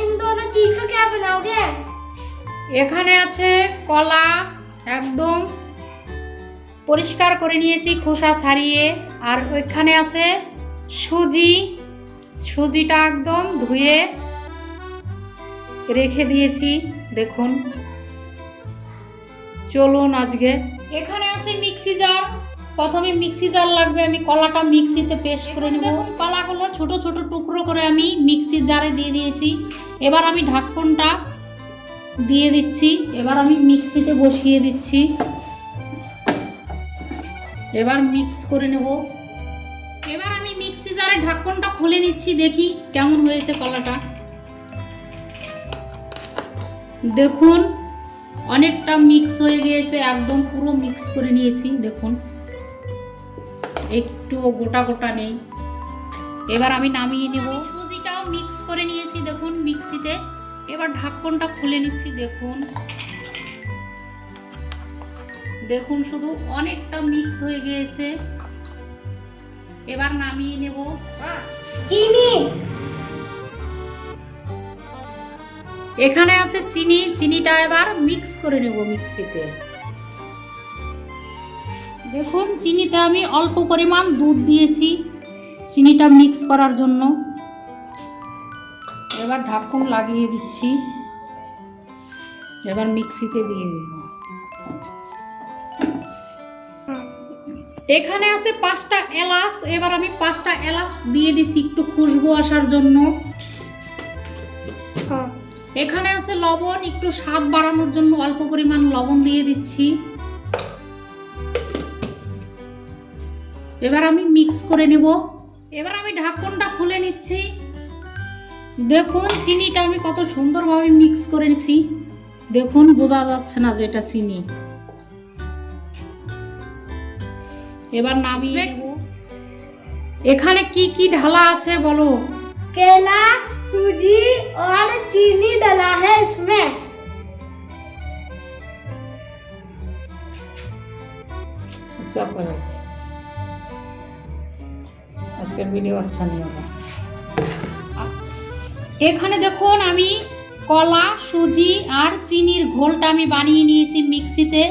इन दोनों चीज का क्या बनाओगे এখানে আছে কলা একদম পরিষ্কার করে নিয়েছি খোসা ছাড়িয়ে আর ওইখানে আছে সুজি সুজিটা একদম ধুয়ে রেখে দিয়েছি দেখুন চলুন আজকে এখানে আছে মিক্সি জার প্রথমে মিক্সি জার লাগবে আমি কলাটা মিক্সিতে পেস্ট করে নেব। কলাগুলো ছোট ছোট টুকরো করে আমি মিক্সি জারে দিয়ে দিয়েছি। এবার আমি ঢাকনটা দিয়ে দিচ্ছি এবার আমি মিক্সিতে বসিয়ে দিচ্ছি। এবার মিক্স করে নেব। এবার আমি মিক্সি জারে ঢাকনটা খুলে নিচ্ছি দেখি কেমন হয়েছে কলাটা। দেখুন অনেকটা মিক্স হয়ে গিয়েছে একদম পুরো মিক্স করে নিয়েছি দেখুন। একটু গোটা গোটা নেই। এবার আমি নামিয়ে নেব। সুজিটাও মিক্স করে নিয়েছি দেখুন মিক্সিতে। এবার ঢাকনটা খুলে নিচ্ছি দেখুন। দেখুন শুধু অনেকটা মিক্স হয়ে গিয়েছে। এবার নামিয়ে নেব। চিনি! এখানে আছে চিনি। চিনিটা এবার মিক্স করে নেব মিক্সিতে। দেখুন চিনিতে আমি অল্প পরিমাণ দুধ দিয়েছি। চিনিটা মিক্স করার জন্য। এবার ঢাকুন লাগিয়ে দিচ্ছি। এবার মিক্সিতে দিয়ে দিব। এখানে আছে পাঁচটা এলাচ। এবার আমি পাঁচটা এলাচ দিয়ে দিছি একটু খুশবু আসার জন্য। এখানে আছে লবণ একটু স্বাদ বাড়ানোর জন্য অল্প পরিমাণ লবণ দিয়ে দিচ্ছি। এবার আমি মিক্স করে নেব এবার আমি ঢাকনটা খুলে নিচ্ছি দেখুন চিনিটা আমি কত সুন্দরভাবে মিক্স করে নিছি দেখুন বোঝা যাচ্ছে না যে এটা চিনি এবার নামিয়ে নেব এখানে কি কি ঢালা আছে বলো केला सूजी और चीनी डला है इसमें चुप करो আজকের ভিডিও আচ্ছা হবে এখানে দেখুন আমি কলা, সুজি আর চিনির ঘোলটা আমি বানিয়ে নিয়েছি মিক্সিতে।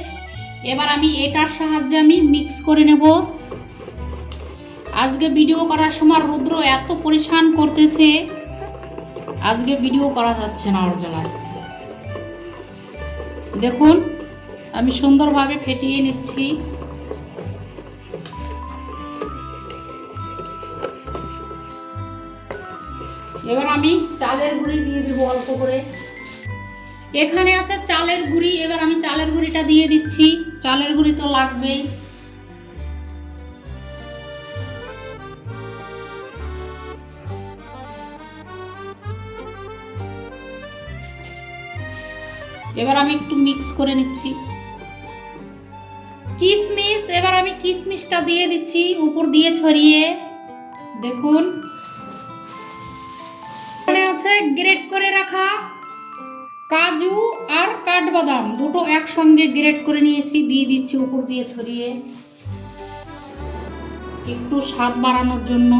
এবার আমি এটার সাহায্যে আমি মিক্স করে নেব। আজকে ভিডিও করার সময় রুদ্র এত পরিশান করতেছে, আজকে ভিডিও করা যাচ্ছে না ওর জ্বালায় দেখুন, আমি সুন্দরভাবে ফেটিয়ে নিচ্ছি। এবার আমি চালের গুঁড়ি দিয়ে দিব অল্প করে। এখানে আছে চালের গুঁড়ি, এবার আমি চালের গুঁড়িটা দিয়ে দিচ্ছি। চালের গুঁড়ি তো লাগবেই। এবার আমি একটু মিক্স করে নিচ্ছি। কিশমিশ, এবার আমি কিশমিশটা দিয়ে দিচ্ছি, উপর দিয়ে ছড়িয়ে। দেখুন। আছে গ্রেট করে রাখা। কাজু আর কাঠবাদাম দুটো একসঙ্গে গ্রেট করে নিয়েছি, দিয়ে দিচ্ছি উপর দিয়ে ছড়িয়ে। একটু স্বাদ বাড়ানোর জন্য।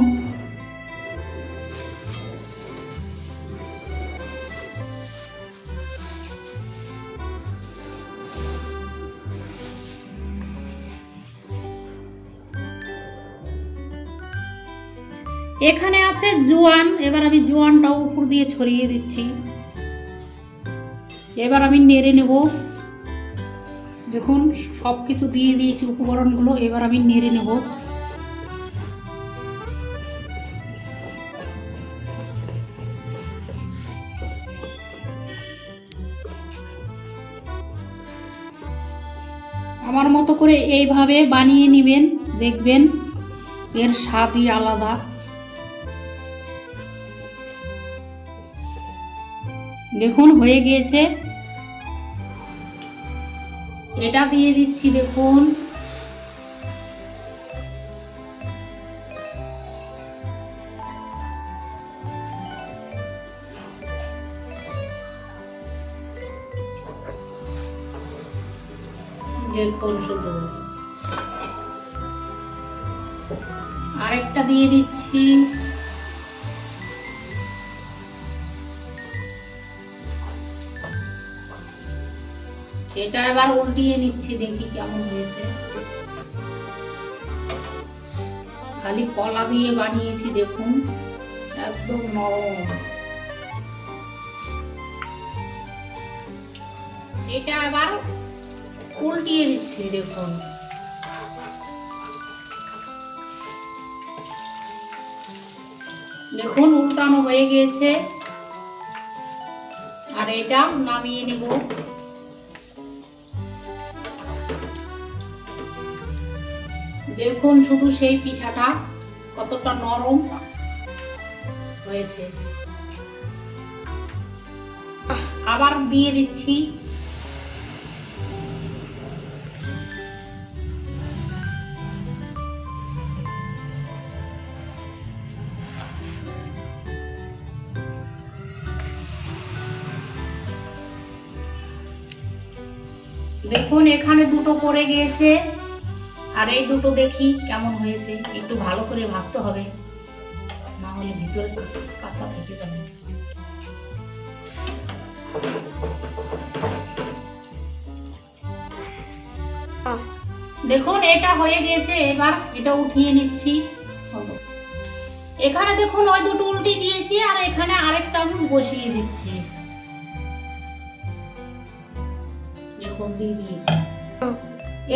এখানে আছে জোয়ান, এবার আমি জোয়ানটাও উপর দিয়ে ছড়িয়ে দিচ্ছি। এবার আমি নেড়ে নেব। দেখুন সব কিছু দিয়ে দিয়েছি উপকরণগুলো, এবার আমি নেড়ে নেব। আমার মতো করে এইভাবে বানিয়ে নেবেন, দেখবেন এর স্বাদই আলাদা। দেখুন হয়ে গিয়েছে। এটা দিয়ে দিচ্ছি দেখুন। দেখুন শুধু আরেকটা দিয়ে দিচ্ছি। এটা এবার উল্টিয়ে নিচ্ছি, দেখি কেমন হয়েছে। খালি কলা দিয়ে বানিয়েছি, দেখুন, একদম নরম। এটা আবার উল্টিয়ে দিচ্ছি দেখুন। দেখুন, উল্টানো হয়ে গিয়েছে আর এটা নামিয়ে নিব। দেখুন শুধু সেই পিঠাটা কতটা নরম হয়েছে। আবার দিয়ে দিচ্ছি। দেখুন এখানে দুটো পড়ে গিয়েছে। আর এই দুটো দেখি কেমন হয়েছে। একটু ভালো করে ভাজতে হবে। না হলে ভিতরে কাঁচা থেকে যাবে। দেখুন, এটা হয়ে গিয়েছে এবার এটা উঠিয়ে নিচ্ছি। এখানে দেখুন, ওই দুটো উল্টি দিয়েছি আর এখানে আরেক চামচ বসিয়ে দিচ্ছি। দেখুন, দিয়ে দিয়েছি।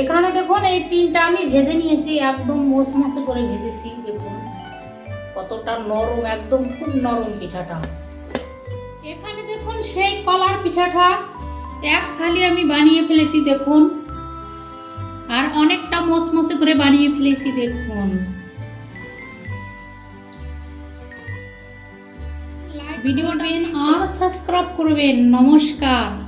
এখানে দেখুন এই তিনটা আমি ভেজে নিয়েছি একদম মসমসে করে ভেজেছি দেখুন। কতটা নরম একদম খুব নরম পিঠাটা। এখানে দেখুন সেই কলার পিঠাটা এক থালি আমি বানিয়ে ফেলেছি দেখুন। আর অনেকটা মসমসে করে বানিয়ে ফেলেছি দেখুন। ভিডিওটা আর সাবস্ক্রাইব করবেন নমস্কার।